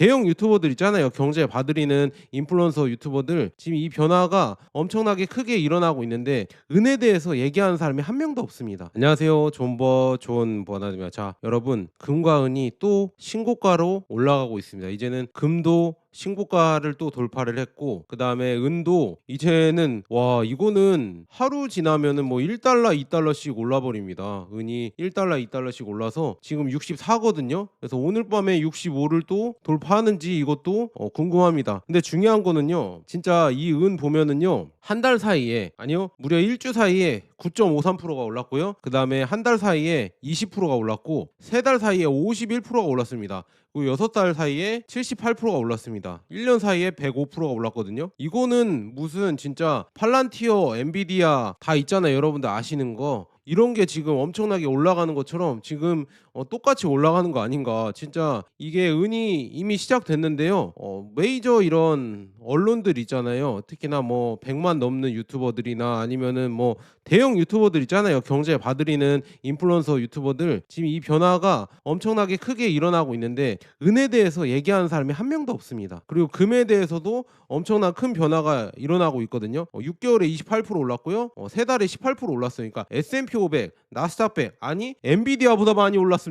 대형 유튜버들 있잖아요. 경제 봐드리는 인플루언서 유튜버들 지금 이 변화가 엄청나게 크게 일어나고 있는데 은에 대해서 얘기하는 사람이 한 명도 없습니다. 안녕하세요. 존버 존 버나드입니다. 자, 여러분 금과 은이 또 신고가로 올라가고 있습니다. 이제는 금도 신고가를 또 돌파를 했고 그 다음에 은도 이제는 와 이거는 하루 지나면은 뭐 1달러 2달러씩 올라버립니다. 은이 1달러 2달러씩 올라서 지금 64거든요. 그래서 오늘 밤에 65를 또 돌파하는지 이것도 어, 궁금합니다. 근데 중요한 거는요 진짜 이 은 보면은요 한 달 사이에 아니요 무려 일주 사이에 9.53%가 올랐고요. 그 다음에 한 달 사이에 20%가 올랐고 세 달 사이에 51%가 올랐습니다 그리고 6달 사이에 78%가 올랐습니다. 1년 사이에 105%가 올랐거든요. 이거는 무슨 진짜 팔란티어, 엔비디아 다 있잖아요. 여러분들 아시는 거. 이런 게 지금 엄청나게 올라가는 것처럼 지금 어, 똑같이 올라가는 거 아닌가. 진짜 이게 은이 이미 시작됐는데요. 어, 메이저 이런 언론들 있잖아요. 특히나 뭐 100만 넘는 유튜버들이나 아니면은 뭐 대형 유튜버들 있잖아요. 경제 봐드리는 인플루언서 유튜버들 지금 이 변화가 엄청나게 크게 일어나고 있는데 은에 대해서 얘기하는 사람이 한 명도 없습니다. 그리고 금에 대해서도 엄청난 큰 변화가 일어나고 있거든요. 어, 6개월에 28% 올랐고요. 어, 세 달에 18% 올랐으니까 S&P 500, 나스닥 100 아니 엔비디아보다 많이 올랐습니다.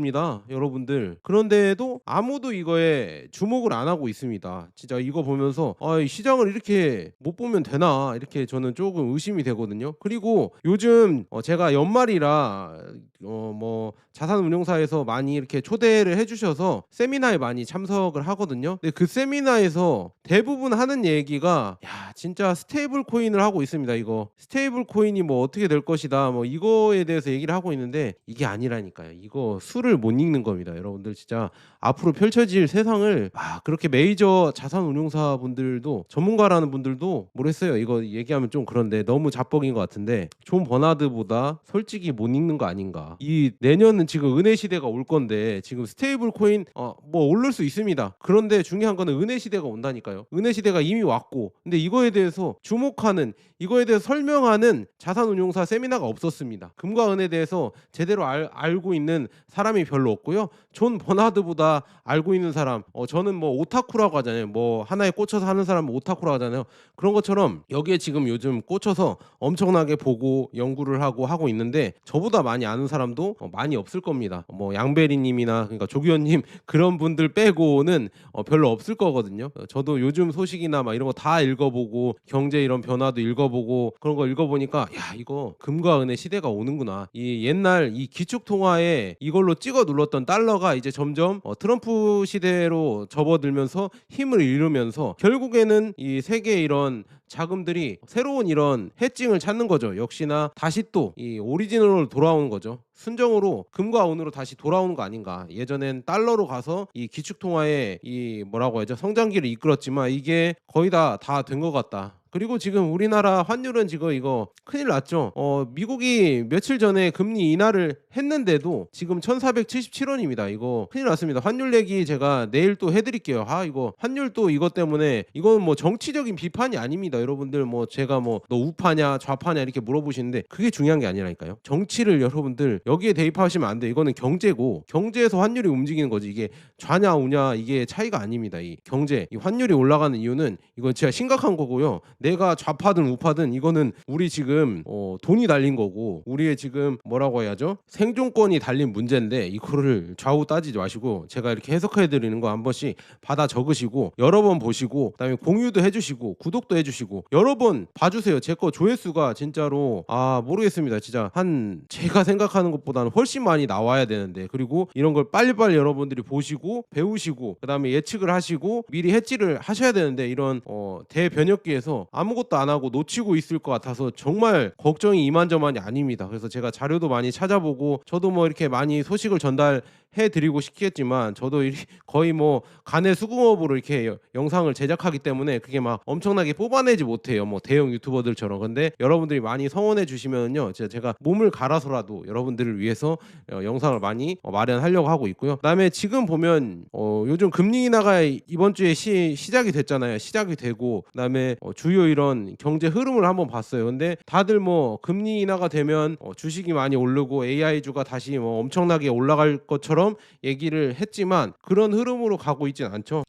여러분들. 그런데도 아무도 이거에 주목을 안 하고 있습니다. 진짜 이거 보면서 아, 이 시장을 이렇게 못 보면 되나 이렇게 저는 조금 의심이 되거든요. 그리고 요즘 어, 제가 연말이라 어, 뭐 자산운용사에서 많이 이렇게 초대를 해주셔서 세미나에 많이 참석을 하거든요. 근데 그 세미나에서 대부분 하는 얘기가 야 진짜 스테이블 코인을 하고 있습니다. 이거 스테이블 코인이 뭐 어떻게 될 것이다. 뭐 이거에 대해서 얘기를 하고 있는데 이게 아니라니까요. 이거 수를 못 읽는 겁니다. 여러분들 진짜 앞으로 펼쳐질 세상을 아 그렇게 메이저 자산 운용사 분들도 전문가라는 분들도 모르겠어요. 이거 얘기하면 좀 그런데 너무 자뻑인 것 같은데 존 버나드보다 솔직히 못 읽는 거 아닌가. 이 내년은 지금 은혜 시대가 올 건데 지금 스테이블 코인 어, 뭐 오를 수 있습니다. 그런데 중요한 거는 은혜 시대가 온다니까요. 은혜 시대가 이미 왔고 근데 이거에 대해서 주목하는 이거에 대해서 설명하는 자산운용사 세미나가 없었습니다. 금과 은에 대해서 제대로 알, 알고 있는 사람 이 별로 없고요. 존 버나드보다 알고 있는 사람, 어, 저는 뭐 오타쿠라고 하잖아요. 뭐 하나에 꽂혀서 하는 사람은 오타쿠라고 하잖아요. 그런 것처럼 여기에 지금 요즘 꽂혀서 엄청나게 보고 연구를 하고 하고 있는데 저보다 많이 아는 사람도 어, 많이 없을 겁니다. 뭐 양베리님이나 그러니까 조기현님 그런 분들 빼고는 어, 별로 없을 거거든요. 어, 저도 요즘 소식이나 막 이런 거 다 읽어보고 경제 이런 변화도 읽어보고 그런 거 읽어보니까 야 이거 금과 은의 시대가 오는구나. 이 옛날 이 기축 통화에 이걸로 찍어 눌렀던 달러가 이제 점점 어, 트럼프 시대로 접어들면서 힘을 잃으면서 결국에는 이 세계 이런 자금들이 새로운 이런 해칭을 찾는 거죠. 역시나 다시 또 이 오리지널로 돌아오는 거죠. 순정으로 금과 은으로 다시 돌아오는 거 아닌가. 예전엔 달러로 가서 이 기축 통화의 이 뭐라고 하죠? 성장기를 이끌었지만 이게 거의 다 다 된 것 같다. 그리고 지금 우리나라 환율은 지금 이거 큰일 났죠. 어, 미국이 며칠 전에 금리 인하를 했는데도 지금 1477원입니다. 이거 큰일 났습니다. 환율 얘기 제가 내일 또 해드릴게요. 아, 이거 환율 또 이것 때문에 이건 뭐 정치적인 비판이 아닙니다. 여러분들 뭐 제가 뭐 너 우파냐 좌파냐 이렇게 물어보시는데 그게 중요한 게 아니라니까요. 정치를 여러분들 여기에 대입하시면 안 돼. 이거는 경제고 경제에서 환율이 움직이는 거지. 이게 좌냐 우냐 이게 차이가 아닙니다. 이 경제, 이 환율이 올라가는 이유는 이건 진짜 심각한 거고요. 내가 좌파든 우파든 이거는 우리 지금 어, 돈이 달린 거고 우리의 지금 뭐라고 해야죠 생존권이 달린 문제인데 이거를 좌우 따지지 마시고 제가 이렇게 해석해 드리는 거 한 번씩 받아 적으시고 여러 번 보시고 그다음에 공유도 해주시고 구독도 해주시고 여러 번 봐주세요 제 거 조회수가 진짜로 아 모르겠습니다 진짜 한 제가 생각하는 것보다는 훨씬 많이 나와야 되는데 그리고 이런 걸 빨리빨리 여러분들이 보시고 배우시고 그다음에 예측을 하시고 미리 해지를 하셔야 되는데 이런 어, 대변혁기에서 아무것도 안 하고 놓치고 있을 것 같아서 정말 걱정이 이만저만이 아닙니다. 그래서 제가 자료도 많이 찾아보고 저도 뭐 이렇게 많이 소식을 전달 해 드리고 싶겠지만 저도 이- 거의 뭐 간의 수공업으로 이렇게 여- 영상을 제작하기 때문에 그게 막 엄청나게 뽑아내지 못해요. 뭐 대형 유튜버들처럼. 근데 여러분들이 많이 성원해 주시면요. 제가, 제가 몸을 갈아서라도 여러분들을 위해서 어, 영상을 많이 어, 마련하려고 하고 있고요. 그다음에 지금 보면 어, 요즘 금리 인하가 이번 주에 시, 시작이 됐잖아요. 시작이 되고 그다음에 어, 주요 이런 경제 흐름을 한번 봤어요. 근데 다들 뭐 금리 인하가 되면 어, 주식이 많이 오르고 AI 주가 다시 뭐 엄청나게 올라갈 것처럼 것처럼 얘기를 했지만 그런 흐름으로 가고 있진 않죠.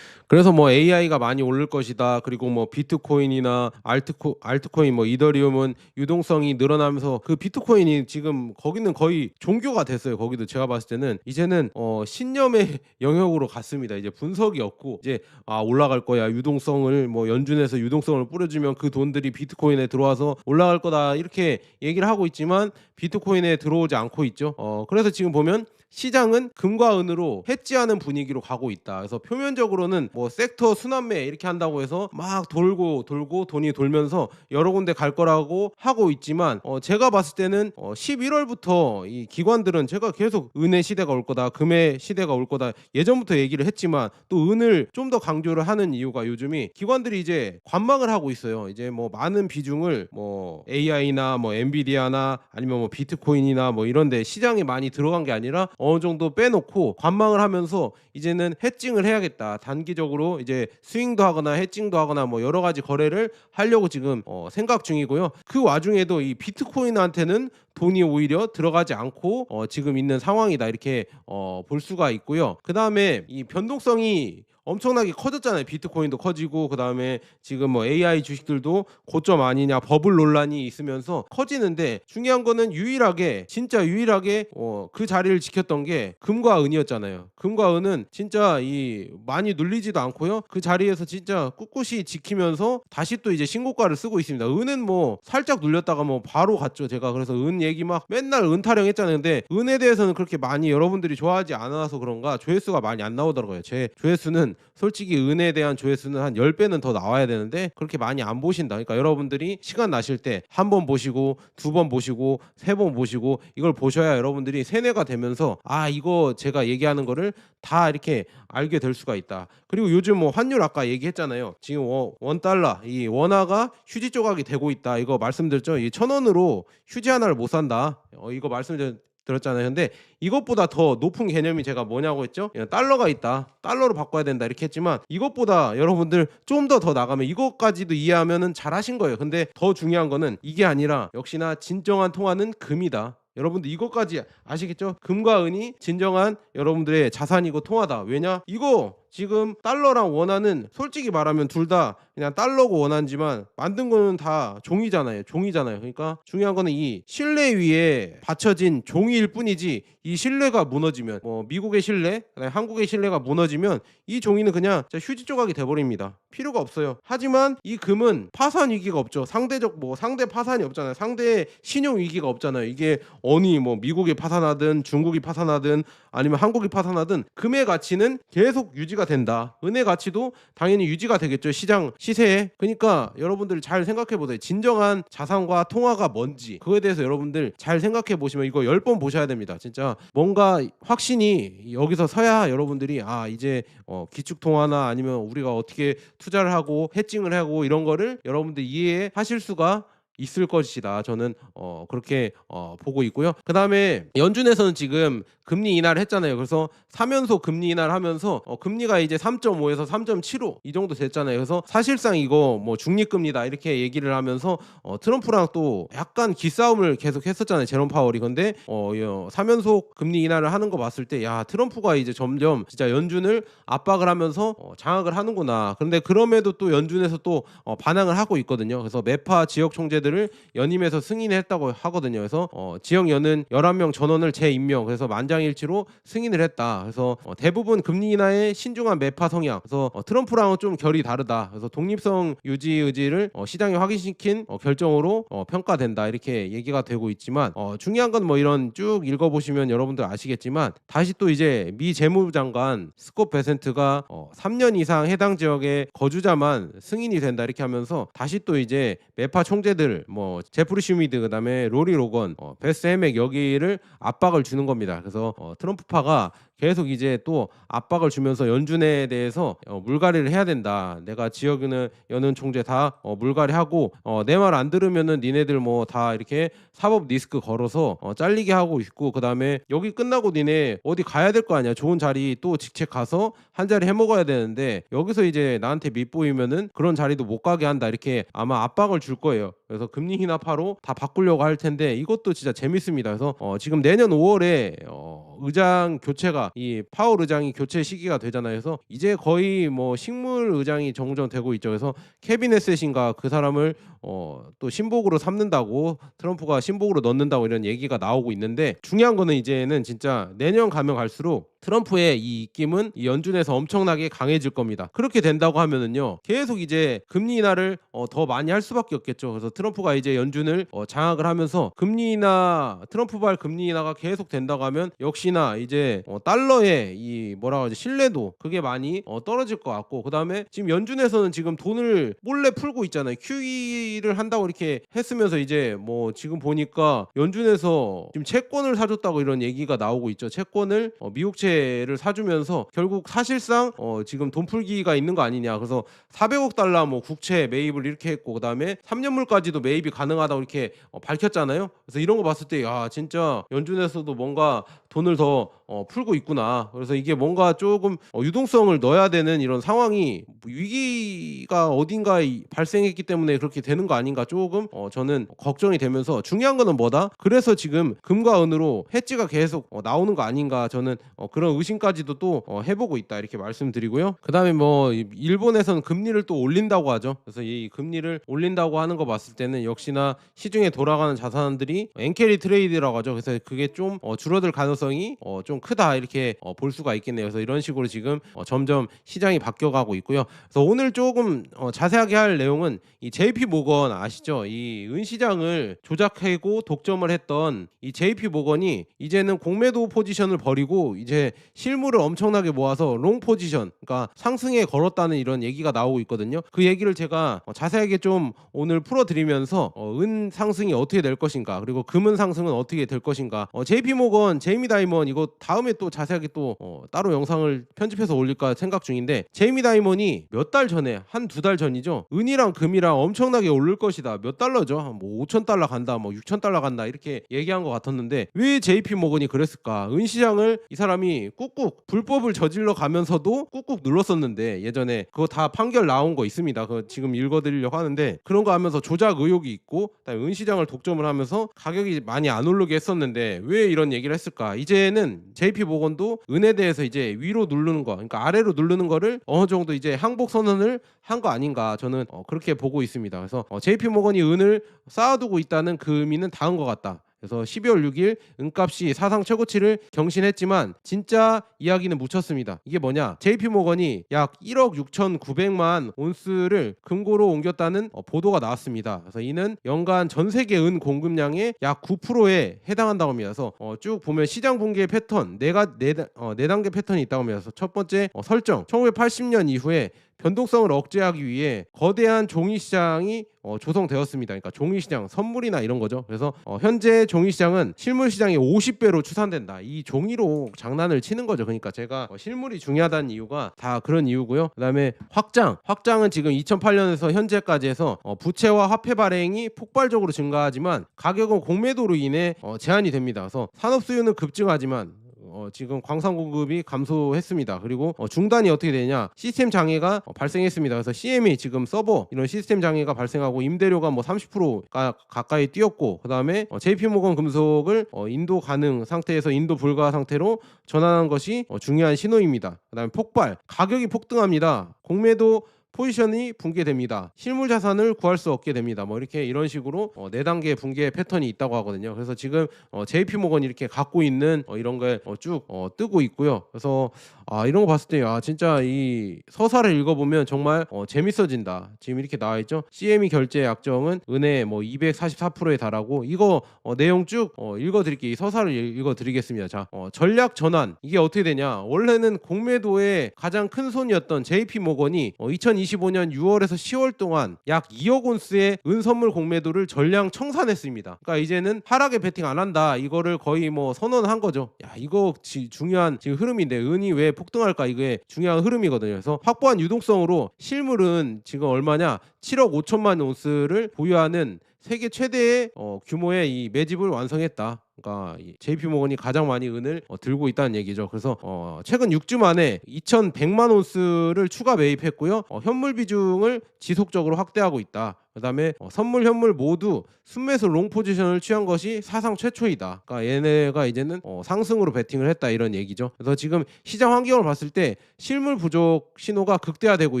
그래서 뭐 AI가 많이 오를 것이다. 그리고 뭐 비트코인이나 알트코 알트코인 뭐 이더리움은 유동성이 늘어나면서 그 비트코인이 지금 거기는 거의 종교가 됐어요. 거기도 제가 봤을 때는 이제는 어 신념의 영역으로 갔습니다. 이제 분석이 없고 이제 아 올라갈 거야. 유동성을 뭐 연준에서 유동성을 뿌려주면 그 돈들이 비트코인에 들어와서 올라갈 거다. 이렇게 얘기를 하고 있지만 비트코인에 들어오지 않고 있죠. 어 그래서 지금 보면 시장은 금과 은으로 해지하는 분위기로 가고 있다. 그래서 표면적으로는 뭐 섹터 순환매 이렇게 한다고 해서 막 돌고 돌고 돈이 돌면서 여러 군데 갈 거라고 하고 있지만 어 제가 봤을 때는 어 11월부터 이 기관들은 제가 계속 은의 시대가 올 거다. 금의 시대가 올 거다. 예전부터 얘기를 했지만 또 은을 좀 더 강조를 하는 이유가 요즘이 기관들이 이제 관망을 하고 있어요. 이제 뭐 많은 비중을 뭐 AI나 뭐 엔비디아나 아니면 뭐 비트코인이나 뭐 이런데 시장에 많이 들어간 게 아니라 어느 정도 빼놓고 관망을 하면서 이제는 해칭을 해야겠다. 단기적으로 이제 스윙도 하거나 해칭도 하거나 뭐 여러 가지 거래를 하려고 지금 어 생각 중이고요. 그 와중에도 이 비트코인한테는 돈이 오히려 들어가지 않고 어 지금 있는 상황이다 이렇게 어 볼 수가 있고요. 그 다음에 이 변동성이 엄청나게 커졌잖아요. 비트코인도 커지고 그다음에 지금 뭐 AI 주식들도 고점 아니냐 버블 논란이 있으면서 커지는데 중요한 거는 유일하게 진짜 유일하게 어, 그 자리를 지켰던 게 금과 은이었잖아요. 금과 은은 진짜 이 많이 눌리지도 않고요. 그 자리에서 진짜 꿋꿋이 지키면서 다시 또 이제 신고가를 쓰고 있습니다. 은은 뭐 살짝 눌렸다가 뭐 바로 갔죠. 제가 그래서 은 얘기 막 맨날 은 타령했잖아요. 근데 은에 대해서는 그렇게 많이 여러분들이 좋아하지 않아서 그런가 조회수가 많이 안 나오더라고요. 제 조회수는 솔직히 은에 대한 조회수는 한 10배는 더 나와야 되는데 그렇게 많이 안 보신다. 그러니까 여러분들이 시간 나실 때 한 번 보시고 두 번 보시고 세 번 보시고 이걸 보셔야 여러분들이 세뇌가 되면서 아 이거 제가 얘기하는 거를 다 이렇게 알게 될 수가 있다. 그리고 요즘 뭐 환율 아까 얘기했잖아요. 지금 원, 원 달러 이 원화가 휴지 조각이 되고 있다. 이거 말씀드렸죠. 이 천 원으로 휴지 하나를 못 산다. 어, 이거 말씀드렸 들었잖아요. 근데 이것보다 더 높은 개념이 제가 뭐냐고 했죠? 예, 달러가 있다. 달러로 바꿔야 된다. 이렇게 했지만 이것보다 여러분들 좀 더 더 나가면 이것까지도 이해하면은 잘하신 거예요. 근데 더 중요한 거는 이게 아니라 역시나 진정한 통화는 금이다. 여러분들 이것까지 아시겠죠? 금과 은이 진정한 여러분들의 자산이고 통화다. 왜냐? 이거 지금 달러랑 원화는 솔직히 말하면 둘 다 그냥 달러고 원화지만 만든 거는 다 종이잖아요. 종이잖아요. 그러니까 중요한 거는 이 신뢰 위에 받쳐진 종이일 뿐이지 이 신뢰가 무너지면 뭐 미국의 신뢰, 한국의 신뢰가 무너지면 이 종이는 그냥 휴지 조각이 돼버립니다. 필요가 없어요. 하지만 이 금은 파산 위기가 없죠. 상대적 뭐 상대 파산이 없잖아요. 상대 신용 위기가 없잖아요. 이게 어니 뭐 미국이 파산하든 중국이 파산하든 아니면 한국이 파산하든 금의 가치는 계속 유지가 된다. 은의 가치도 당연히 유지가 되겠죠. 시장 시세에. 그러니까 여러분들 잘 생각해 보세요. 진정한 자산과 통화가 뭔지 그거에 대해서 여러분들 잘 생각해 보시면 이거 열 번 보셔야 됩니다. 진짜 뭔가 확신이 여기서 서야 여러분들이 아 이제 어, 기축 통화나 아니면 우리가 어떻게 투자를 하고 해칭을 하고 이런 거를 여러분들 이해하실 수가 있을 것이다. 저는 어 그렇게 어 보고 있고요. 그 다음에 연준에서는 지금 금리 인하를 했잖아요. 그래서 3연속 금리 인하를 하면서 어 금리가 이제 3.5에서 3.75 이 정도 됐잖아요. 그래서 사실상 이거 뭐 중립 금리다 이렇게 얘기를 하면서 어 트럼프랑 또 약간 기싸움을 계속 했었잖아요. 제롬 파월이. 근데 어 3연속 금리 인하를 하는 거 봤을 때 야, 트럼프가 이제 점점 진짜 연준을 압박을 하면서 어 장악을 하는구나. 그런데 그럼에도 또 연준에서 또 어 반항을 하고 있거든요. 그래서 매파 지역 총재 들을 연임해서 승인했다고 하거든요. 그래서 어, 지역 연은 11명 전원을 재임명 그래서 만장 일치로 승인을 했다. 그래서 어, 대부분 금리 인하의 신중한 매파 성향. 그래서 어, 트럼프랑은 좀 결이 다르다. 그래서 독립성 유지 의지를 어, 시장에 확인시킨 어, 결정으로 어, 평가된다. 이렇게 얘기가 되고 있지만 어, 중요한 건 뭐 이런 쭉 읽어보시면 여러분들 아시겠지만 다시 또 이제 미 재무장관 스콧 베센트가 어, 3년 이상 해당 지역의 거주자만 승인이 된다 이렇게 하면서 다시 또 이제 매파 총재들 뭐 제프리 슈미드 그다음에 로리 로건 어, 베스 헤맥 여기를 압박을 주는 겁니다. 그래서 어, 트럼프파가 계속 이제 또 압박을 주면서 연준에 대해서 어, 물갈이를 해야 된다. 내가 지역은 연은 총재 다 어, 물갈이하고 어, 내말 안 들으면은 니네들 뭐 다 이렇게 사법 리스크 걸어서 어, 잘리게 하고 있고 그 다음에 여기 끝나고 니네 어디 가야 될 거 아니야. 좋은 자리 또 직책 가서 한 자리 해 먹어야 되는데 여기서 이제 나한테 밑보이면은 그런 자리도 못 가게 한다. 이렇게 아마 압박을 줄 거예요. 그래서 금리 인하파로 다 바꾸려고 할 텐데 이것도 진짜 재밌습니다. 그래서 어, 지금 내년 5월에 어, 의장 교체가 이 파월 의장이 교체 시기가 되잖아요. 그래서 이제 거의 뭐 식물 의장이 정정되고 있죠. 그래서 캐비넷셋인가 그 사람을 어, 또 신복으로 삼는다고 트럼프가 신복으로 넣는다고 이런 얘기가 나오고 있는데 중요한 거는 이제는 진짜 내년 가면 갈수록 트럼프의 이 입김은 이 연준에서 엄청나게 강해질 겁니다. 그렇게 된다고 하면은요, 계속 이제 금리 인하를 어, 더 많이 할 수밖에 없겠죠. 그래서 트럼프가 이제 연준을 어, 장악을 하면서 금리 인하, 트럼프발 금리 인하가 계속 된다고 하면 역시나 이제 어, 달러의 이 뭐라고 하지 신뢰도 그게 많이 어, 떨어질 것 같고 그 다음에 지금 연준에서는 지금 돈을 몰래 풀고 있잖아요. QE 를 한다고 이렇게 했으면서 이제 뭐 지금 보니까 연준에서 지금 채권을 사줬다고 이런 얘기가 나오고 있죠. 채권을 어, 미국채를 사주면서 결국 사실상 어, 지금 돈 풀기가 있는 거 아니냐. 그래서 400억 달러 뭐 국채 매입을 이렇게 했고 그다음에 3년물까지도 매입이 가능하다고 이렇게 어, 밝혔잖아요. 그래서 이런 거 봤을 때야 진짜 연준에서도 뭔가 돈을 더 어, 풀고 있구나. 그래서 이게 뭔가 조금 어, 유동성을 넣어야 되는 이런 상황이 뭐 위기가 어딘가에 발생했기 때문에 그렇게 되는 거 아닌가 조금 어, 저는 걱정이 되면서 중요한 거는 뭐다? 그래서 지금 금과 은으로 해지가 계속 어, 나오는 거 아닌가 저는 어, 그런 의심까지도 또 어, 해보고 있다 이렇게 말씀드리고요. 그다음에 뭐 이- 일본에서는 금리를 또 올린다고 하죠. 그래서 이 금리를 올린다고 하는 거 봤을 때는 역시나 시중에 돌아가는 자산들이 엔캐리 트레이드라고 하죠. 그래서 그게 좀 어, 줄어들 가능성이 어, 좀 크다 이렇게 어, 볼 수가 있겠네요. 그래서 이런 식으로 지금 어, 점점 시장이 바뀌어가고 있고요. 그래서 오늘 조금 어, 자세하게 할 내용은 이 JP 모건 아시죠? 이 은시장을 조작하고 독점을 했던 이 JP 모건이 이제는 공매도 포지션을 버리고 이제 실물을 엄청나게 모아서 롱 포지션, 그러니까 상승에 걸었다는 이런 얘기가 나오고 있거든요. 그 얘기를 제가 어, 자세하게 좀 오늘 풀어드리면서 어, 은 상승이 어떻게 될 것인가, 그리고 금은 상승은 어떻게 될 것인가. 어, JP 모건, 제이미 다이먼 이거 다음에 또 자세하게 또 어, 따로 영상을 편집해서 올릴까 생각 중인데 제이미 다이먼이 몇 달 전에 한 두 달 전이죠. 은이랑 금이랑 엄청나게 오를 것이다. 몇 달러죠? 한 뭐 5천 달러 간다, 뭐 6천 달러 간다 이렇게 얘기한 것 같았는데 왜 JP 모건이 그랬을까? 은 시장을 이 사람이 꾹꾹 불법을 저질러 가면서도 꾹꾹 눌렀었는데 예전에 그거 다 판결 나온 거 있습니다. 그 지금 읽어드리려고 하는데 그런 거 하면서 조작 의혹이 있고 은 시장을 독점을 하면서 가격이 많이 안 오르게 했었는데 왜 이런 얘기를 했을까? 이제는 JP 모건도 은에 대해서 이제 위로 누르는 거, 그러니까 아래로 누르는 거를 어느 정도 이제 항복 선언을 한 거 아닌가 저는 어, 그렇게 보고 있습니다. 그래서 어, JP 모건이 은을 쌓아두고 있다는 그 의미는 닿은 것 같다. 그래서 12월 6일 은값이 사상 최고치를 경신했지만 진짜 이야기는 묻혔습니다. 이게 뭐냐? JP 모건이 약 1억 6,900만 온스를 금고로 옮겼다는 어, 보도가 나왔습니다. 그래서 이는 연간 전 세계 은 공급량의 약 9%에 해당한다고 합니다. 그래서 어, 쭉 보면 시장 붕괴 패턴 네가 네, 다- 어, 네 단계 패턴이 있다고 합니다. 그래서 첫 번째 어, 설정 1980년 이후에 변동성을 억제하기 위해 거대한 종이 시장이 어, 조성되었습니다. 그러니까 종이 시장, 선물이나 이런 거죠. 그래서 어, 현재 종이 시장은 실물 시장의 50배로 추산된다. 이 종이로 장난을 치는 거죠. 그러니까 제가 어, 실물이 중요하다는 이유가 다 그런 이유고요. 그다음에 확장, 확장은 지금 2008년에서 현재까지 해서 어, 부채와 화폐 발행이 폭발적으로 증가하지만 가격은 공매도로 인해 어, 제한이 됩니다. 그래서 산업 수요는 급증하지만 어, 지금 광산 공급이 감소했습니다. 그리고 어, 중단이 어떻게 되냐? 시스템 장애가 어, 발생했습니다. 그래서 CM이 지금 서버 이런 시스템 장애가 발생하고 임대료가 뭐 30%가 가까이 뛰었고 그다음에 어, JP 모건 금속을 어, 인도 가능 상태에서 인도 불가 상태로 전환한 것이 어, 중요한 신호입니다. 그다음에 폭발 가격이 폭등합니다. 공매도 포지션이 붕괴됩니다. 실물 자산을 구할 수 없게 됩니다. 뭐 이렇게 이런 식으로 어, 네 단계 붕괴 패턴이 있다고 하거든요. 그래서 지금 어, JP 모건이 이렇게 갖고 있는 어, 이런 게쭉 어, 뜨고 있고요. 그래서 아 이런 거 봤을 때 아 진짜 이 서사를 읽어보면 정말 어, 재밌어진다. 지금 이렇게 나와 있죠. CME 결제 약정은 은혜 뭐 244%에 달하고 이거 어, 내용 쭉 어, 읽어드릴게요. 이 서사를 읽- 읽어드리겠습니다. 자 어, 전략 전환 이게 어떻게 되냐? 원래는 공매도의 가장 큰 손이었던 JP 모건이 어, 2025년 6월에서 10월 동안 약 2억 온스의 은 선물 공매도를 전량 청산했습니다. 그러니까 이제는 하락에 베팅 안 한다. 이거를 거의 뭐 선언한 거죠. 야 이거 지- 중요한 지금 흐름인데 은이 왜 폭등할까 이게 중요한 흐름이거든요. 그래서 확보한 유동성으로 실물은 지금 얼마냐? 7억 5천만 온스를 보유하는 세계 최대의 어, 규모의 이 매집을 완성했다. 그러니까 이 JP 모건이 가장 많이 은을 어, 들고 있다는 얘기죠. 그래서 어, 최근 6주 만에 2,100만 온스를 추가 매입했고요. 어, 현물 비중을 지속적으로 확대하고 있다. 그다음에 어, 선물 현물 모두 순매수 롱 포지션을 취한 것이 사상 최초이다. 그러니까 얘네가 이제는 어, 상승으로 베팅을 했다 이런 얘기죠. 그래서 지금 시장 환경을 봤을 때 실물 부족 신호가 극대화되고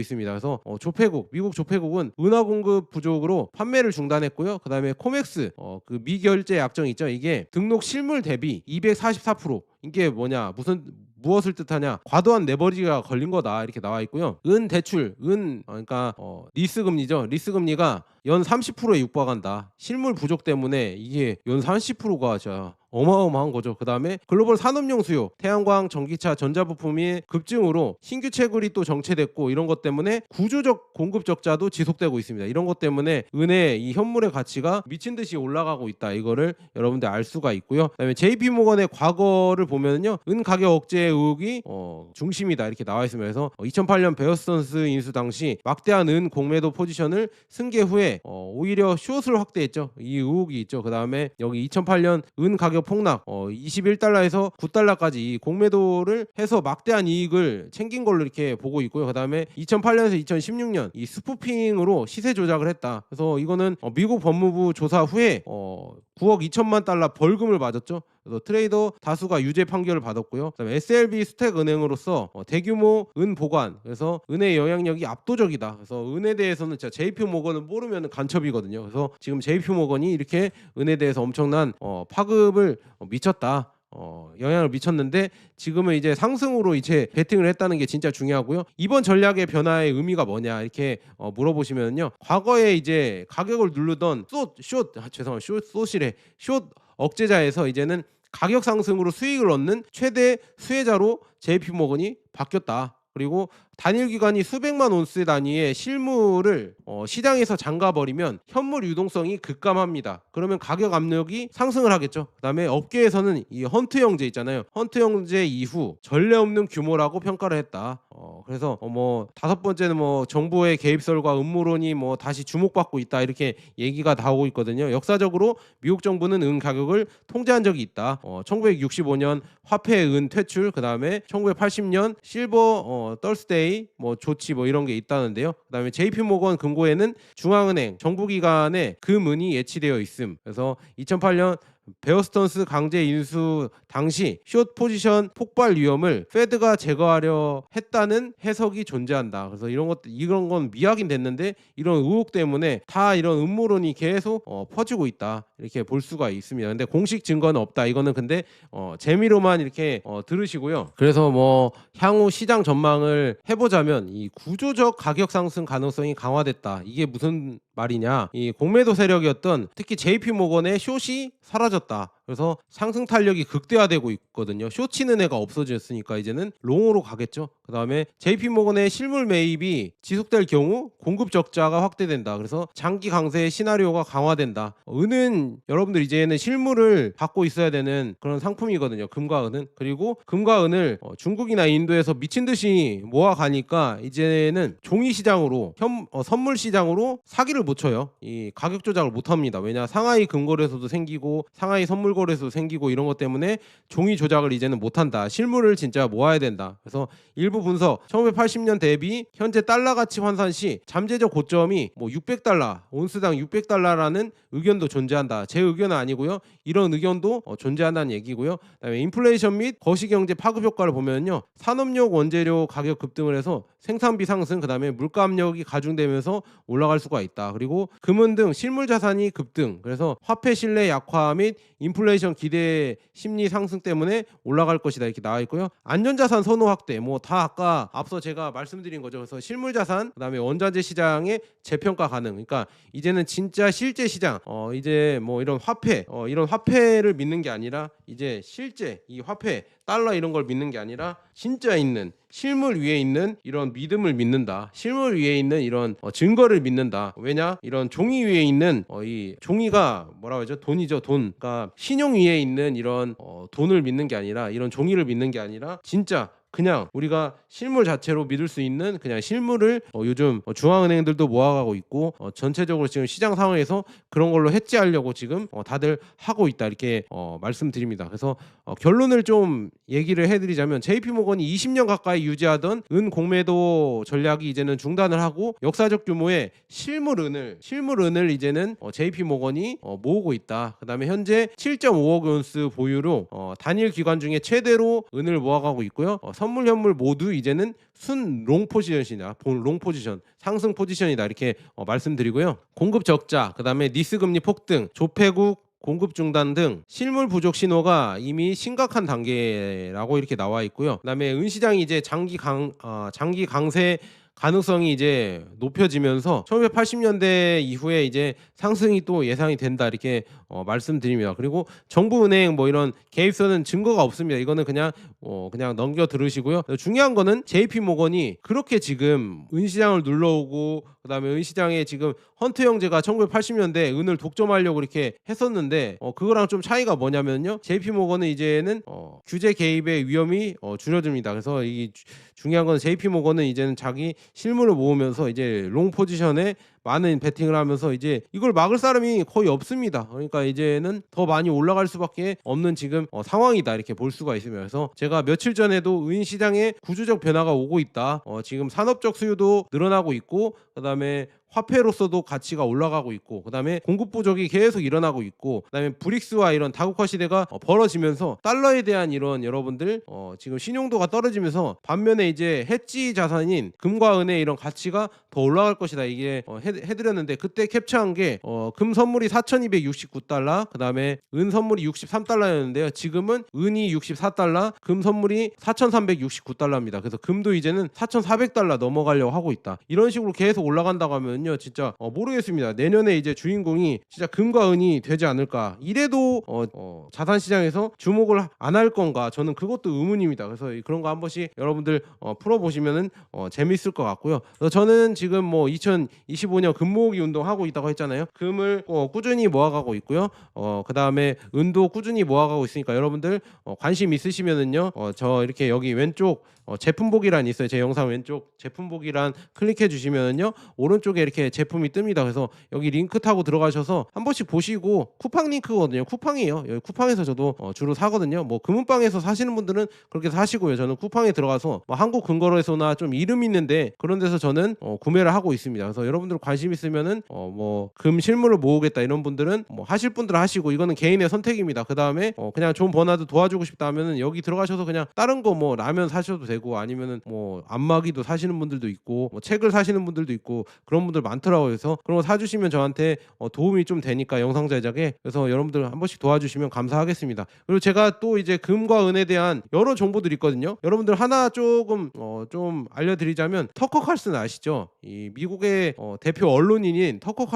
있습니다. 그래서 어, 조폐국 미국 조폐국은 은화 공급 부족으로 판매를 중단했고요. 그다음에 코맥스 어, 그 미결제 약정 있죠. 이게 등록 실물 대비 244% 이게 뭐냐 무슨 무엇을 뜻하냐. 과도한 레버리지가 걸린 거다. 이렇게 나와 있고요. 은 대출 은 어, 그러니까 어, 리스 금리죠. 리스 금리가 연 30%에 육박한다 실물 부족 때문에 이게 연 30%가 진짜 어마어마한 거죠. 그 다음에 글로벌 산업용 수요, 태양광, 전기차, 전자부품이 급증으로 신규 채굴이 또 정체됐고 이런 것 때문에 구조적 공급 적자도 지속되고 있습니다. 이런 것 때문에 은의 이 현물의 가치가 미친 듯이 올라가고 있다. 이거를 여러분들 알 수가 있고요. 그다음에 JP 모건의 과거를 보면요, 은 가격 억제 의혹이 어, 중심이다 이렇게 나와. 그래서 2008년 베어스턴스 인수 당시 막대한 은 공매도 포지션을 승계 후에 어, 오히려 숏을 확대했죠. 이 의혹이 있죠. 그 다음에 여기 2008년 은 가격 폭락 어, 21달러에서 9달러까지 이 공매도를 해서 막대한 이익을 챙긴 걸로 이렇게 보고 있고요. 그 다음에 2008년에서 2016년 이 스푸핑으로 시세 조작을 했다. 그래서 이거는 어, 미국 법무부 조사 후에 어, 9억 2천만 달러 벌금을 맞았죠. 그래서 트레이더 다수가 유죄 판결을 받았고요. 그다음에 SLB 스택 은행으로서 어, 대규모 은 보관 그래서 은의 영향력이 압도적이다. 그래서 은에 대해서는 진짜 JP 모건을 모르면 간첩이거든요. 그래서 지금 JP 모건이 이렇게 은에 대해서 엄청난 어, 파급을 어, 미쳤다. 어, 영향을 미쳤는데 지금은 이제 상승으로 이제 베팅을 했다는 게 진짜 중요하고요. 이번 전략의 변화의 의미가 뭐냐 이렇게 어, 물어보시면요. 과거에 이제 가격을 누르던 숏, 숏, 아, 죄송합니다. 숏, 숏이래. 숏 억제자에서 이제는 가격 상승으로 수익을 얻는 최대 수혜자로 JP 모건이 바뀌었다. 그리고 단일 기간이 수백만 온스 단위의 실물을 어, 시장에서 잠가 버리면 현물 유동성이 급감합니다. 그러면 가격 압력이 상승을 하겠죠. 그다음에 업계에서는 이 헌트 형제 있잖아요. 헌트 형제 이후 전례 없는 규모라고 평가를 했다. 어, 그래서 어, 뭐 다섯 번째는 뭐 정부의 개입설과 음모론이 뭐 다시 주목받고 있다 이렇게 얘기가 나오고 있거든요. 역사적으로 미국 정부는 은 가격을 통제한 적이 있다. 어, 1965년 화폐 은 퇴출, 그 다음에 1980년 실버 어, 떨스데이 뭐 조치 뭐 이런 게 있다는데요. 그다음에 JP 모건 금고에는 중앙은행 정부기관의 금은이 예치되어 있음. 그래서 2008년 베어스턴스 강제 인수 당시 숏 포지션 폭발 위험을 페드가 제거하려 했다는 해석이 존재한다. 그래서 이런 것 이런 건 미확인 됐는데 이런 의혹 때문에 다 이런 음모론이 계속 어, 퍼지고 있다. 이렇게 볼 수가 있습니다. 근데 공식 증거는 없다. 이거는 근데 어, 재미로만 이렇게 어, 들으시고요. 그래서 뭐 향후 시장 전망을 해보자면 이 구조적 가격 상승 가능성이 강화됐다. 이게 무슨 말이냐? 이 공매도 세력이었던 특히 JP 모건의 숏이 사라졌 다. 그래서 상승 탄력이 극대화되고 있거든요. 숏 치는 애가 없어졌으니까 이제는 롱으로 가겠죠. 그 다음에 JP 모건의 실물 매입이 지속될 경우 공급 적자가 확대된다. 그래서 장기 강세의 시나리오가 강화된다. 은은 여러분들 이제는 실물을 갖고 있어야 되는 그런 상품이거든요. 금과 은은 그리고 금과 은을 어, 중국이나 인도에서 미친 듯이 모아가니까 이제는 종이 시장으로 현 어, 선물 시장으로 사기를 못 쳐요. 이 가격 조작을 못 합니다. 왜냐 상하이 금거래소도 생기고 상하이 선물 거래소 생기고 이런 것 때문에 종이 조작을 이제는 못 한다. 실물을 진짜 모아야 된다. 그래서 일부 분석 1980년 대비 현재 달러 가치 환산 시 잠재적 고점이 뭐 600달러 온스당 600달러라는 의견도 존재한다. 제 의견은 아니고요. 이런 의견도 어, 존재한다는 얘기고요. 그다음에 인플레이션 및 거시경제 파급 효과를 보면요. 산업용 원재료 가격 급등을 해서 생산비 상승 그다음에 물가 압력이 가중되면서 올라갈 수가 있다. 그리고 금은 등 실물 자산이 급등. 그래서 화폐 신뢰 약화 및 인플레 인플레이션 기대 심리 상승 때문에 올라갈 것이다 이렇게 나와 있고요. 안전자산 선호 확대 뭐 다 아까 앞서 제가 말씀드린 거죠. 그래서 실물 자산 그다음에 원자재 시장의 재평가 가능. 그러니까 이제는 진짜 실제 시장 어 이제 뭐 이런 화폐 어 이런 화폐를 믿는 게 아니라 이제 실제 이 화폐 달러 이런 걸 믿는 게 아니라 진짜 있는 실물 위에 있는 이런 믿음을 믿는다. 실물 위에 있는 이런 어, 증거를 믿는다. 왜냐? 이런 종이 위에 있는 어, 이 종이가 뭐라고 하죠? 돈이죠, 돈. 그러니까 신용 위에 있는 이런 어, 돈을 믿는 게 아니라 이런 종이를 믿는 게 아니라 진짜 그냥 우리가 실물 자체로 믿을 수 있는 그냥 실물을 어, 요즘 어, 중앙은행들도 모아가고 있고 어, 전체적으로 지금 시장 상황에서 그런 걸로 해지하려고 지금 어, 다들 하고 있다 이렇게 어, 말씀드립니다. 그래서 어, 결론을 좀 얘기를 해드리자면 JP모건이 20년 가까이 유지하던 은 공매도 전략이 이제는 중단을 하고 역사적 규모의 실물 은을 실물 은을 이제는 어, JP모건이 어, 모으고 있다. 그다음에 현재 7.5억 온스 보유로 어, 단일 기관 중에 최대로 은을 모아가고 있고요. 어, 선물 현물 모두 이제는 순 롱 포지션이다. 본롱 포지션, 상승 포지션이다 이렇게 어, 말씀드리고요. 공급 적자, 그다음에 니스 금리 폭등, 조폐국 공급 중단 등 실물 부족 신호가 이미 심각한 단계라고 이렇게 나와 있고요. 그다음에 은 시장이 이제 장기 강 어, 장기 강세 가능성이 이제 높여지면서 1980년대 이후에 이제 상승이 또 예상이 된다 이렇게 어, 말씀드립니다. 그리고 정부은행 뭐 이런 개입선은 증거가 없습니다. 이거는 그냥 어, 그냥 넘겨 들으시고요. 중요한 거는 JP 모건이 그렇게 지금 은시장을 눌러오고 그다음에 은시장에 지금 헌트 형제가 1980년대 은을 독점하려고 이렇게 했었는데 어, 그거랑 좀 차이가 뭐냐면요. JP 모건은 이제는 어, 규제 개입의 위험이 어, 줄어듭니다. 그래서 이 주- 중요한 건 JP 모건은 이제는 자기 실물을 모으면서 이제 롱 포지션에 많은 베팅을 하면서 이제 이걸 막을 사람이 거의 없습니다. 그러니까 이제는 더 많이 올라갈 수밖에 없는 지금 어, 상황이다 이렇게 볼 수가. 그래서 제가 며칠 전에도 은 시장에 구조적 변화가 오고 있다. 어, 지금 산업적 수요도 늘어나고 있고 그다음에 화폐로서도 가치가 올라가고 있고 그다음에 공급 부족이 계속 일어나고 있고 그다음에 브릭스와 이런 다국화 시대가 어, 벌어지면서 달러에 대한 이런 여러분들 어, 지금 신용도가 떨어지면서 반면에 이제 해지 자산인 금과 은의 이런 가치가 더 올라갈 것이다 이게 어, 해, 해드렸는데 그때 캡처한 게 어, 금 선물이 4,269달러 그 다음에 은 선물이 63달러였는데요. 지금은 은이 64달러 금 선물이 4,369달러입니다. 그래서 금도 이제는 4,400달러 넘어가려고 하고 있다. 이런 식으로 계속 올라간다고 하면요. 진짜 어, 모르겠습니다. 내년에 이제 주인공이 진짜 금과 은이 되지 않을까. 이래도 어, 어, 자산 시장에서 주목을 안 할 건가. 저는 그것도 의문입니다. 그래서 이- 그런 거 한 번씩 여러분들 어, 풀어보시면은 어, 재밌을 것 같고요. 그래서 저는 지금 뭐 2025년 금 모으기 운동 하고 있다고 했잖아요 금을 어, 꾸준히 모아가고 있고요 어, 그 다음에 은도 꾸준히 모아가고 있으니까 여러분들 어, 관심 있으시면은요 어, 저 이렇게 여기 왼쪽 어, 제품 보기란 있어요 제 영상 왼쪽 제품 보기란 클릭해 주시면은요 오른쪽에 이렇게 제품이 뜹니다. 그래서 여기 링크 타고 들어가셔서 한 번씩 보시고 쿠팡 링크거든요. 쿠팡이에요. 여기 쿠팡에서 저도 어, 주로 사거든요. 뭐 금은방에서 사시는 분들은 그렇게 사시고요. 저는 쿠팡에 들어가서 뭐 한국 근거로에서나 좀 이름 있는데 그런 데서 저는 어, 구매를 하고 있습니다. 그래서 여러분들 관심 있으면은 어, 뭐 금 실물을 모으겠다 이런 분들은 뭐 하실 분들은 하시고 이거는 개인의 선택입니다. 그 다음에 어, 그냥 존 버나드 도와주고 싶다 하면은 여기 들어가셔서 그냥 다른 거 뭐 라면 사셔도 되고 아니면은 뭐 안마기도 사시는 분들도 있고 뭐 책을 사시는 분들도 있고 그런 분들 많더라고요. 그래서 그런 거 사주시면 저한테 어, 도움이 좀 되니까 영상 제작에 그래서 여러분들 한 번씩 도와주시면 감사하겠습니다. 그리고 제가 또 이제 금과 은에 대한 여러 정보들이 있거든요. 여러분들 하나 조금 어, 좀 알려드리자면 터커 칼슨 아시죠? 이 미국의 어, 대표 언론인인 터커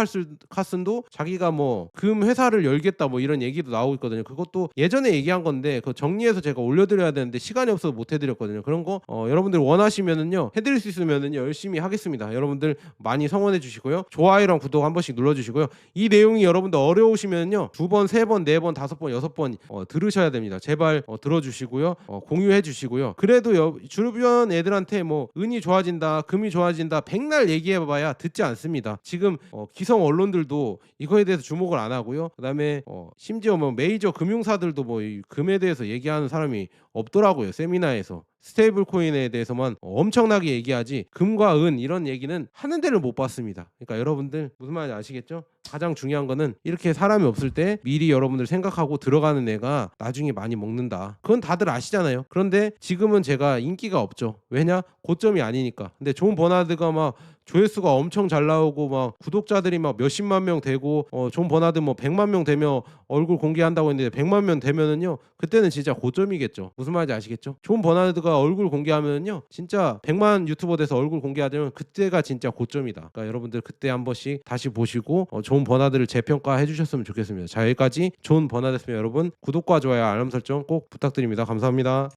카슨도 자기가 뭐 금 회사를 열겠다 뭐 이런 얘기도 나오고 있거든요. 그것도 예전에 얘기한 건데 그 정리해서 제가 올려드려야 되는데 시간이 없어서 못 해드렸거든요. 그런 거 어, 여러분들 원하시면은요 해드릴 수 있으면은요 열심히 하겠습니다. 여러분들 많이 성원해 주시고요. 좋아요랑 구독 한 번씩 눌러 주시고요. 이 내용이 여러분들 어려우시면요. 두 번, 세 번, 네 번, 다섯 번, 여섯 번 어, 들으셔야 됩니다. 제발 어, 들어주시고요. 어, 공유해 주시고요. 그래도 여, 주변 애들한테 뭐 은이 좋아진다, 금이 좋아진다, 백날 얘기해봐야 듣지 않습니다. 지금 어, 기성 언론들도 이거에 대해서 주목을 안 하고요. 그다음에 어, 심지어 뭐 메이저 금융사들도 뭐 이 금에 대해서 얘기하는 사람이 없더라고요. 세미나에서. 스테이블 코인에 대해서만 엄청나게 얘기하지 금과 은 이런 얘기는 하는 데를 못 봤습니다. 그러니까 여러분들 무슨 말인지 아시겠죠? 가장 중요한 거는 이렇게 사람이 없을 때 미리 여러분들 생각하고 들어가는 애가 나중에 많이 먹는다. 그건 다들 아시잖아요. 그런데 지금은 제가 인기가 없죠. 왜냐? 고점이 아니니까. 근데 존 버나드가 막 조회수가 엄청 잘 나오고 막 구독자들이 막 몇십만 명 되고 어, 존 버나드 뭐 100만 명 되며 얼굴 공개한다고 했는데 100만 명 되면은요 그때는 진짜 고점이겠죠. 무슨 말인지 아시겠죠? 존 버나드가 얼굴 공개하면은요 진짜 100만 유튜버 돼서 얼굴 공개하면 그때가 진짜 고점이다. 그러니까 여러분들 그때 한 번씩 다시 보시고 어, 존 버나드를 재평가해 주셨으면 좋겠습니다. 자 여기까지 존 버나드였습니다. 여러분 구독과 좋아요 알람 설정 꼭 부탁드립니다. 감사합니다